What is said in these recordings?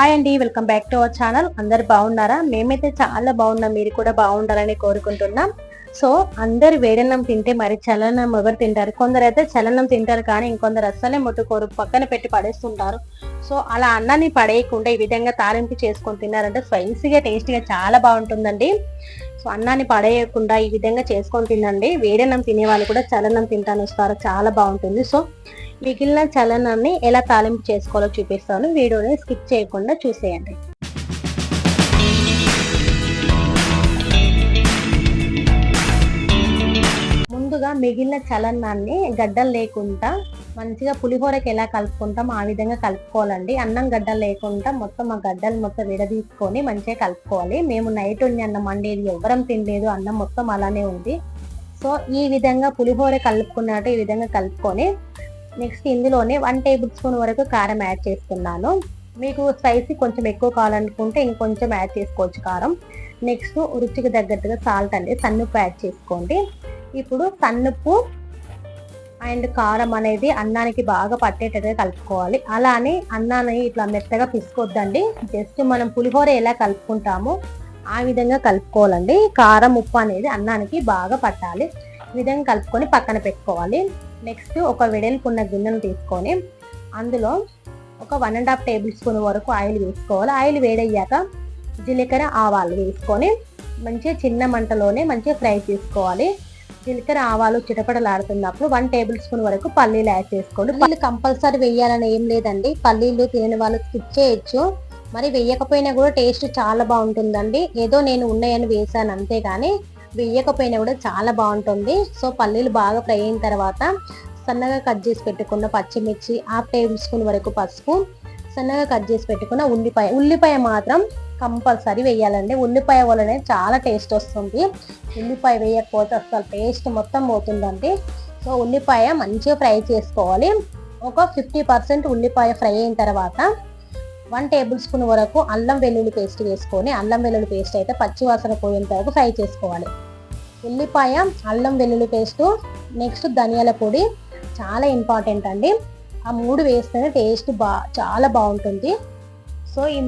Hi అండి welcome back to our channel అందరు బాగున్నారా? మేమైతే చాలా బాగున్నాం మీరు కూడా బాగుండాలని కోరుకుంటున్నాం. సో అందరు వేడన్నం తింటే మరి చలనం ఎవరు తింటారు? కొందరు అయితే చలనం తింటారు కానీ ఇంకొందరు అస్సలే ముట్టుకోరు పక్కన పెట్టి పడేస్తుంటారు. సో అలా అన్నాన్ని పడేయకుండా ఈ విధంగా తాలింపు చేసుకొని తిన్నారంటే స్పైసీగా టేస్టీగా చాలా బాగుంటుందండి. సో అన్నాన్ని పడేయకుండా ఈ విధంగా చేసుకొని తినండి. వేడన్నం తినే వాళ్ళు కూడా చలనం తింటాను వస్తారు చాలా బాగుంటుంది. సో మిగిలిన చలనాన్ని ఎలా తాలింపు చేసుకోవాలో చూపిస్తాను. వీడియోని స్కిప్ చేయకుండా చూసేయండి. ముందుగా మిగిలిన చలనాన్ని గడ్డలు లేకుండా మంచిగా పులిహోరకి ఎలా కలుపుకుంటాం ఆ విధంగా కలుపుకోవాలండి. అన్నం గడ్డలు లేకుండా మొత్తం ఆ గడ్డలు మొత్తం విడదీసుకొని మంచిగా కలుపుకోవాలి. మేము నైట్ ఉండి అన్నం వండేది ఎవరం తినలేదు అన్నం మొత్తం అలానే ఉంది. సో ఈ విధంగా పులిహోర కలుపుకున్నట్టు ఈ విధంగా కలుపుకొని నెక్స్ట్ ఇందులోనే వన్ టేబుల్ స్పూన్ వరకు కారం యాడ్ చేస్తున్నాను. మీకు స్పైసీ కొంచెం ఎక్కువ కావాలనుకుంటే ఇంకొంచెం యాడ్ చేసుకోవచ్చు కారం. నెక్స్ట్ రుచికి తగ్గట్టుగా సాల్ట్ అండి సన్నుప్పు యాడ్ చేసుకోండి. ఇప్పుడు సన్నుప్పు అండ్ కారం అనేది అన్నానికి బాగా పట్టేటట్టుగా కలుపుకోవాలి. అలానే అన్నాన్ని ఇట్లా మెత్తగా పిసుకోవద్దండి జస్ట్ మనం పులిహోర ఎలా కలుపుకుంటామో ఆ విధంగా కలుపుకోవాలండి. కారం ఉప్పు అనేది అన్నానికి బాగా పట్టాలి. ఈ విధంగా కలుపుకొని పక్కన పెట్టుకోవాలి. నెక్స్ట్ ఒక వెడల్పున్న గిన్నెను తీసుకొని అందులో ఒక one and half tablespoon వరకు ఆయిల్ వేసుకోవాలి. ఆయిల్ వేడయ్యాక జీలకర్ర ఆవాలు వేసుకొని మంచిగా చిన్న మంటలోనే మంచిగా ఫ్రై చేసుకోవాలి. జీలకర్ర ఆవాలు చిటపడలాడుతున్నప్పుడు వన్ టేబుల్ స్పూన్ వరకు పల్లీలు యాడ్ చేసుకోండి. పల్లీలు కంపల్సరీ వేయాలని ఏం లేదండి. పల్లీలు తినని వాళ్ళు స్కిప్ చేయొచ్చు. మరి వేయకపోయినా కూడా టేస్ట్ చాలా బాగుంటుందండి. ఏదో నేను ఉన్నాయని వేసాను అంతేగాని వేయకపోయినా కూడా చాలా బాగుంటుంది. సో పల్లీలు బాగా ఫ్రై అయిన తర్వాత సన్నగా కట్ చేసి పెట్టుకున్న పచ్చిమిర్చి హాఫ్ టేబుల్ స్పూన్ వరకు పసుపు సన్నగా కట్ చేసి పెట్టుకున్న ఉల్లిపాయ. ఉల్లిపాయ మాత్రం కంపల్సరీ వేయాలండి. ఉల్లిపాయ వల్లనే చాలా టేస్ట్ వస్తుంది. ఉల్లిపాయ వేయకపోతే అసలు టేస్ట్ మొత్తం పోతుందండి. సో ఉల్లిపాయ మంచిగా ఫ్రై చేసుకోవాలి. ఒక ఫిఫ్టీ పర్సెంట్ ఉల్లిపాయ ఫ్రై అయిన తర్వాత వన్ టేబుల్ స్పూన్ వరకు అల్లం వెల్లుల్లి పేస్ట్ వేసుకొని అల్లం వెల్లుల్లి పేస్ట్ అయితే పచ్చివాసన పోయేంత వరకు ఫ్రై చేసుకోవాలి. ఉల్లిపాయ అల్లం వెల్లుల్లి పేస్టు నెక్స్ట్ ధనియాల పొడి. చాలా ఇంపార్టెంట్ అండి. ఆ మూడు వేస్తేనే టేస్ట్ బా చాలా బాగుంటుంది. సో ఈ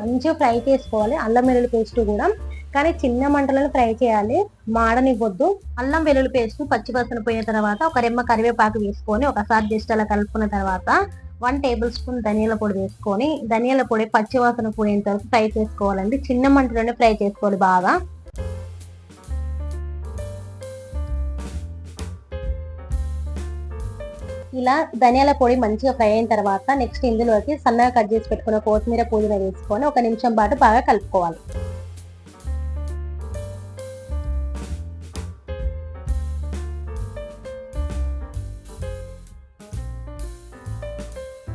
మంచిగా ఫ్రై చేసుకోవాలి. అల్లం వెల్లుల్లి పేస్ట్ కూడా. కానీ చిన్న మంటలను ఫ్రై చేయాలి. మాడనివ్వద్దు. అల్లం వెల్లుల్లి పేస్ట్ పచ్చివాసన పోయిన తర్వాత ఒక రెమ్మ కరివేపాకు వేసుకొని ఒకసారి జస్ట్ అలా కలుపుకున్న తర్వాత వన్ టేబుల్ స్పూన్ ధనియాల పొడి వేసుకొని ధనియాల పొడి పచ్చివాసన పోయేంత వరకు ఫ్రై చేసుకోవాలండి. చిన్న మంటలోనే ఫ్రై చేసుకోవాలి బాగా. ఇలా ధనియాల పొడి మంచిగా ఫ్రై అయిన తర్వాత నెక్స్ట్ ఇందులోకి సన్నగా కట్ చేసి పెట్టుకున్న కొత్తిమీర పుదీనా వేసుకొని ఒక నిమిషం పాటు బాగా కలుపుకోవాలి.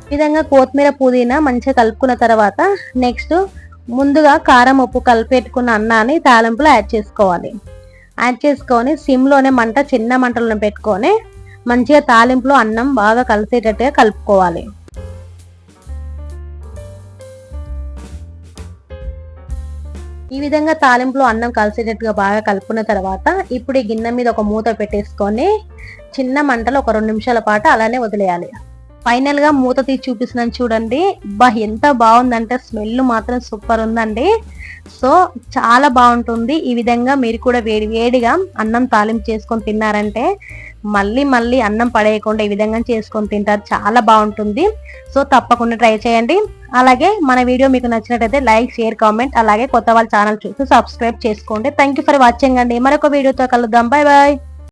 ఈ విధంగా కొత్తిమీర పుదీనా మంచిగా కలుపుకున్న తర్వాత నెక్స్ట్ ముందుగా కారం ఉప్పు కలిపెట్టుకున్న అన్నాన్ని తాలింపులో యాడ్ చేసుకోవాలి. యాడ్ చేసుకొని సిమ్లోనే మంట చిన్న మంటలను పెట్టుకొని మంచిగా తాలింపులో అన్నం బాగా కలిసేటట్టుగా కలుపుకోవాలి. ఈ విధంగా తాలింపులో అన్నం కలిసేటట్టుగా బాగా కలుపుకున్న తర్వాత ఇప్పుడు ఈ గిన్నె మీద ఒక మూత పెట్టేసుకొని చిన్న మంటలో ఒక రెండు నిమిషాల పాటు అలానే వదిలేయాలి. ఫైనల్గా మూత తీసి చూపిస్తున్నాను చూడండి. బా ఎంత బాగుందంటే స్మెల్ మాత్రం సూపర్ ఉందండి. సో చాలా బాగుంటుంది. ఈ విధంగా మీరు కూడా వేడి వేడిగా అన్నం తాలింపు చేసుకొని తిన్నారంటే మళ్ళీ మళ్ళీ అన్నం పడేయకుండా ఈ విధంగా చేసుకొని తింటారు. చాలా బాగుంటుంది. సో తప్పకుండా ట్రై చేయండి. అలాగే మన వీడియో మీకు నచ్చినట్టయితే లైక్ షేర్ కామెంట్ అలాగే కొత్త వాళ్ళ ఛానల్ చూసి సబ్స్క్రైబ్ చేసుకోండి. థ్యాంక్ యూ ఫర్ వాచింగ్ అండి. మరొక వీడియోతో కలుద్దాం. Bye bye